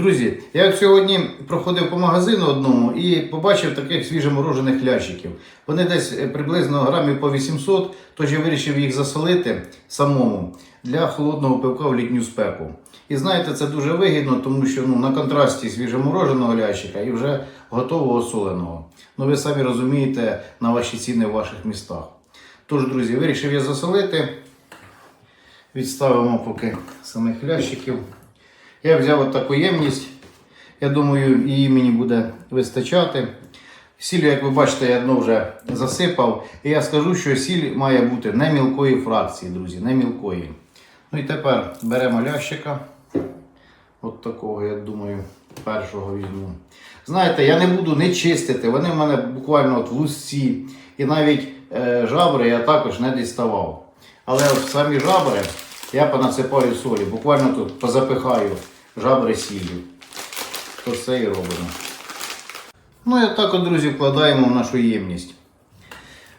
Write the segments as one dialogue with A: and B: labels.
A: Друзі, я сьогодні проходив по магазину одному і побачив таких свіжоморожених лящиків. Вони десь е, приблизно грамів по 800, тож я вирішив їх засолити самому для холодного пивка в літню спеку. І знаєте, це дуже вигідно, тому що ну, на контрасті свіжомороженого лящика і вже готового соленого. Ну ви самі розумієте на ваші ціни в ваших містах. Тож, друзі, вирішив я засолити. Відставимо поки самих лящиків. Я взяв от таку ємність. Я думаю, її мені буде вистачати. Сіль, як ви бачите, я одну вже засипав. І я скажу, що сіль має бути не мілкої фракції, друзі, не мілкої. Ну і тепер беремо лящика. От такого, я думаю, першого візьму. Знаєте, я не буду не чистити, вони в мене буквально от в лусці. І навіть е, жабри я також не діставав. Але от самі жабри я понасипаю солі, буквально тут позапихаю жабри сіллю. То все і робимо. Ну і так друзі, вкладаємо в нашу ємність.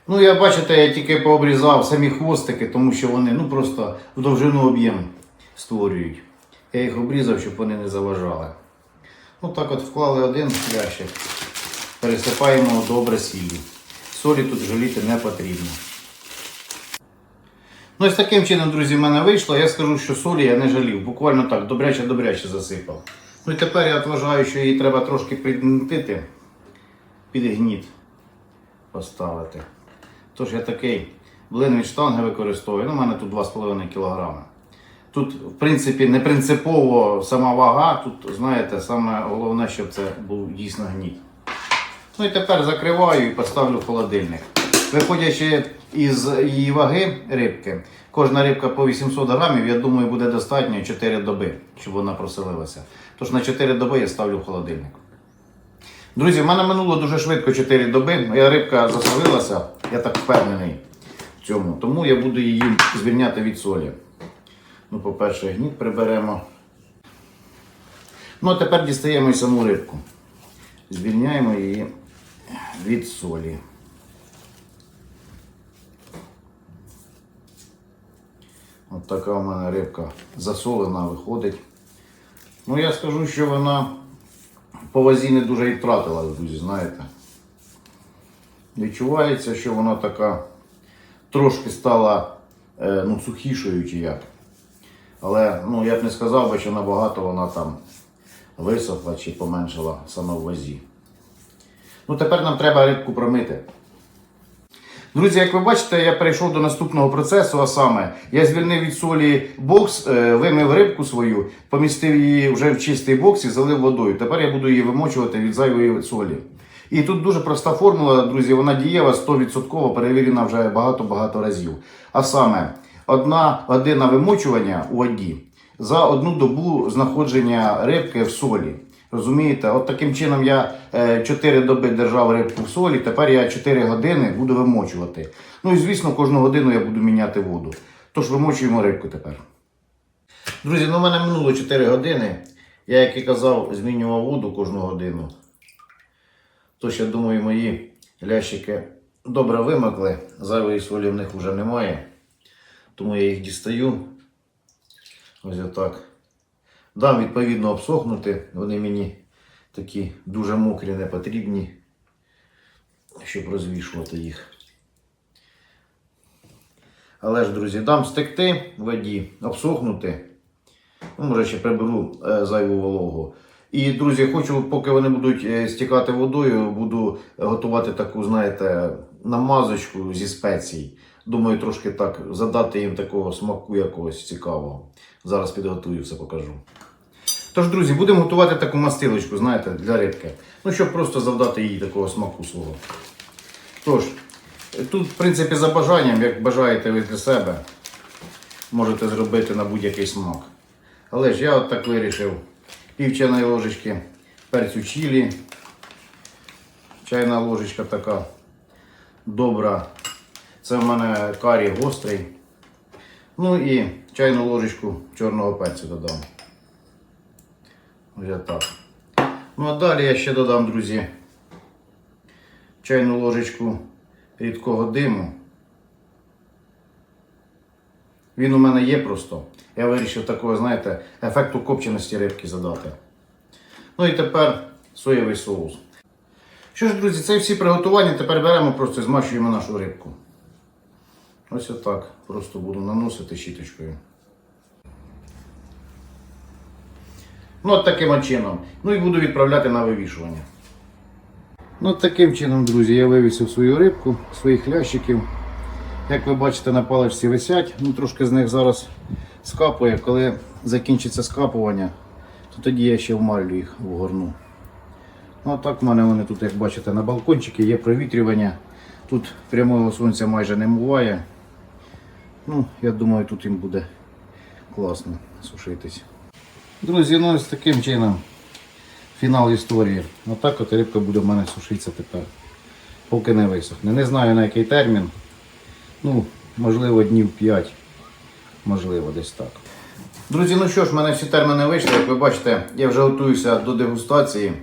A: Ну, я бачите, я тільки пообрізав самі хвостики, тому що вони ну, просто в довжину об'єм створюють. Я їх обрізав, щоб вони не заважали. Ну так от вклали один ящик, пересипаємо добре сіллю. Солі тут жаліти не потрібно. Ну, ось таким чином, друзі, в мене вийшло. Я скажу, що солі я не жалів. Буквально так, добряче-добряче засипав. Ну і тепер я вважаю, що її треба трошки підгнітити, під гніт поставити. Тож я такий блин від штанги використовую. Ну, у мене тут 2,5 кг. Тут, в принципі, не принципово сама вага. Тут, знаєте, саме головне, щоб це був дійсно гніт. Ну і тепер закриваю і поставлю в холодильник. Виходячи із її ваги рибки, кожна рибка по 800 грамів, я думаю, буде достатньо 4 доби, щоб вона проселилася. Тож на 4 доби я ставлю в холодильник. Друзі, в мене минуло дуже швидко 4 доби. Моя рибка засолилася, я так впевнений в цьому. Тому я буду її звільняти від солі. Ну, по-перше, гніт приберемо. Ну, а тепер дістаємо і саму рибку. Звільняємо її від солі. От така у мене рибка засолена виходить. Ну, я скажу, що вона по вазі не дуже і втратила, друзі, знаєте. Відчувається, що вона така трошки стала е, ну, сухішою чи як. Але ну, я б не сказав би, що набагато вона там висохла чи поменшила саме в вазі. Ну, тепер нам треба рибку промити. Друзі, як ви бачите, я перейшов до наступного процесу, а саме я звільнив від солі бокс, е, вимив рибку свою, помістив її вже в чистий бокс і залив водою. Тепер я буду її вимочувати від зайвої солі. І тут дуже проста формула, друзі, вона дієва, 100% перевірена вже багато-багато разів. А саме, одна година вимочування у воді за одну добу знаходження рибки в солі. Розумієте, от таким чином я 4 доби держав рибку в солі, тепер я 4 години буду вимочувати. Ну і звісно, кожну годину я буду міняти воду. Тож вимочуємо рибку тепер. Друзі, ну в мене минуло 4 години. Я, як і казав, змінював воду кожну годину. Тож, я думаю, мої лящики добре вимокли, зайвої солі в них вже немає. Тому я їх дістаю. Ось отак. Дам відповідно обсохнути. Вони мені такі дуже мокрі, не потрібні, щоб розвішувати їх. Але ж, друзі, дам стекти в воді, обсохнути. Ну, може, ще приберу е, зайву вологу. І, друзі, хочу, поки вони будуть е, стікати водою, буду готувати таку, знаєте, намазочку зі спецій. Думаю, трошки так задати їм такого смаку якогось цікавого. Зараз підготую, все покажу. Тож, друзі, будемо готувати таку мастилочку, знаєте, для рибки. Ну, щоб просто завдати їй такого смаку свого. Тож, тут, в принципі, за бажанням, як бажаєте ви для себе, можете зробити на будь-який смак. Але ж я от так вирішив пів чайної ложечки перцю чилі. Чайна ложечка така добра Це в мене карі гострий. Ну і чайну ложечку чорного перцю додам. Ось так. Ну а далі я ще додам, друзі, чайну ложечку рідкого диму. Він у мене є просто. Я вирішив такого, знаєте, ефекту копченості рибки задати. Ну і тепер соєвий соус. Що ж, друзі, це всі приготування. Тепер беремо просто і змащуємо нашу рибку. Ось отак. Просто буду наносити щіточкою. Ну, от таким чином. Ну і буду відправляти на вивішування. Ну, таким чином, друзі, я вивісив свою рибку, своїх лящиків. Як ви бачите, на паличці висять. Ну, трошки з них зараз скапує. Коли закінчиться скапування, то тоді я ще вмалю їх в горну. Ну, а так в мене вони тут, як бачите, на балкончики є провітрювання. Тут прямого сонця майже не буває. Ну, я думаю, тут їм буде класно сушитись. Друзі, ну ось таким чином фінал історії. Отак от рибка буде в мене сушитися тепер, поки не висохне. Не знаю на який термін. Ну, можливо, днів 5, можливо, десь так. Друзі, ну що ж, в мене всі терміни вийшли. Як ви бачите, я вже готуюся до дегустації.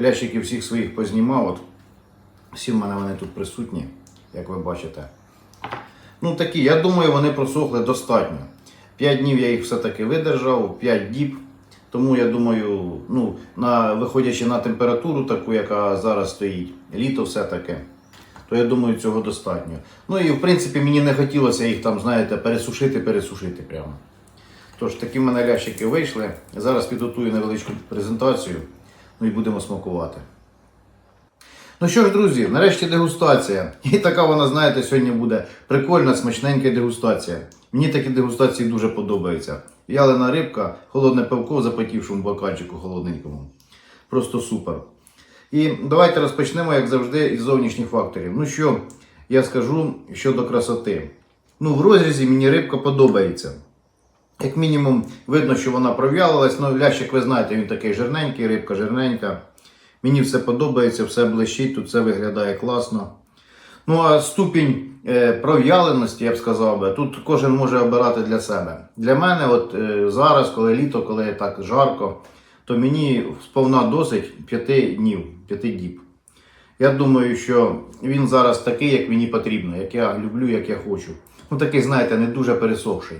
A: Лящики всіх своїх познімав. От. Всі в мене вони тут присутні, як ви бачите. Ну такі, я думаю, вони просохли достатньо. 5 днів я їх все-таки видержав, 5 діб. Тому я думаю, ну, на, виходячи на температуру таку, яка зараз стоїть, літо все-таки, то я думаю, цього достатньо. Ну і в принципі мені не хотілося їх там, знаєте, пересушити, пересушити прямо. Тож такі в мене лящики вийшли. Зараз підготую невеличку презентацію, ну і будемо смакувати. Ну що ж, друзі, нарешті дегустація. І така вона, знаєте, сьогодні буде прикольна, смачненька дегустація. Мені такі дегустації дуже подобаються. Ялина рибка, холодне пивко в запотівшому бокальчику холодненькому. Просто супер. І давайте розпочнемо, як завжди, із зовнішніх факторів. Ну що, я скажу щодо красоти. Ну, в розрізі мені рибка подобається. Як мінімум, видно, що вона пров'ялилась. Ну, лящик, ви знаєте, він такий жирненький, рибка жирненька. Мені все подобається, все блищить, тут все виглядає класно. Ну а ступінь е, пров'яленості, я б сказав би, тут кожен може обирати для себе. Для мене, от е, зараз, коли літо, коли так жарко, то мені сповна досить 5 днів, 5 діб. Я думаю, що він зараз такий, як мені потрібно, як я люблю, як я хочу. Ну такий, знаєте, не дуже пересохший.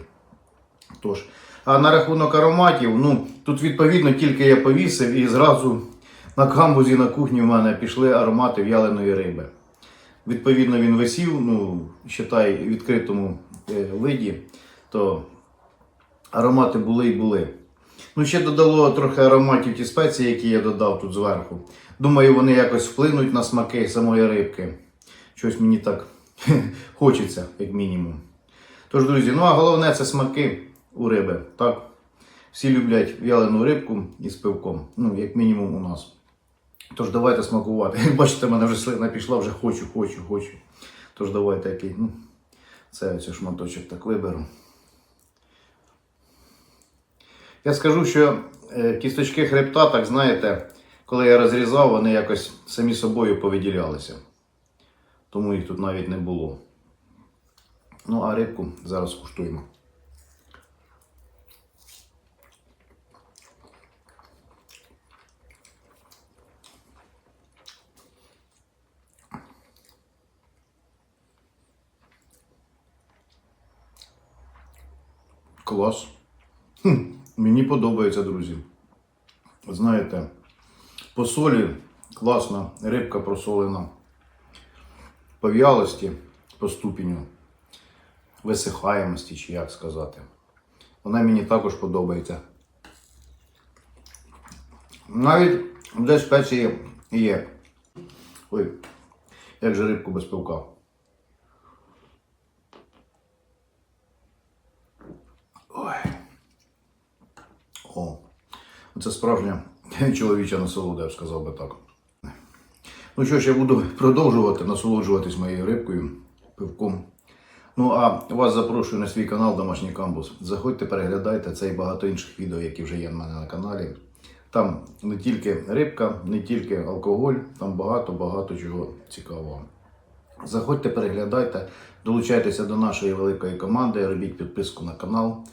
A: Тож, а на рахунок ароматів, ну тут відповідно тільки я повісив і зразу на камбузі на кухні в мене пішли аромати в'яленої риби. Відповідно, він висів, ну, считай, в відкритому е, виді, то аромати були і були. Ну, ще додало трохи ароматів ті спеції, які я додав тут зверху. Думаю, вони якось вплинуть на смаки самої рибки. Щось мені так хочеться, як мінімум. Тож, друзі, ну а головне це смаки у риби. Так? Всі люблять в'ялену рибку із пивком. Ну, як мінімум у нас. Тож давайте смакувати. Бачите, в мене вже слина пішла, вже хочу, хочу, хочу. Тож давайте який. Ну, це ось шматочок так виберу. Я скажу, що е, кісточки хребта, так знаєте, коли я розрізав, вони якось самі собою повиділялися. Тому їх тут навіть не було. Ну, а рибку зараз куштуємо. Клас. Хм, мені подобається, друзі. Знаєте, по солі класна, рибка просолена. По в'ялості, по ступеню, висихаємості, чи як сказати. Вона мені також подобається. Навіть десь спеції є. Ой, як же рибку без пивка. Ой. О, це справжня чоловіча насолода, я б сказав би так. Ну що ж, я буду продовжувати насолоджуватись моєю рибкою, пивком. Ну а вас запрошую на свій канал Домашній Камбус. Заходьте, переглядайте це і багато інших відео, які вже є в мене на каналі. Там не тільки рибка, не тільки алкоголь, там багато-багато чого цікавого. Заходьте, переглядайте, долучайтеся до нашої великої команди, робіть підписку на канал.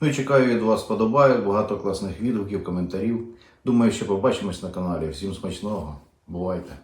A: Ну і чекаю від вас подобайок, багато класних відгуків, коментарів. Думаю, що побачимось на каналі. Всім смачного. Бувайте!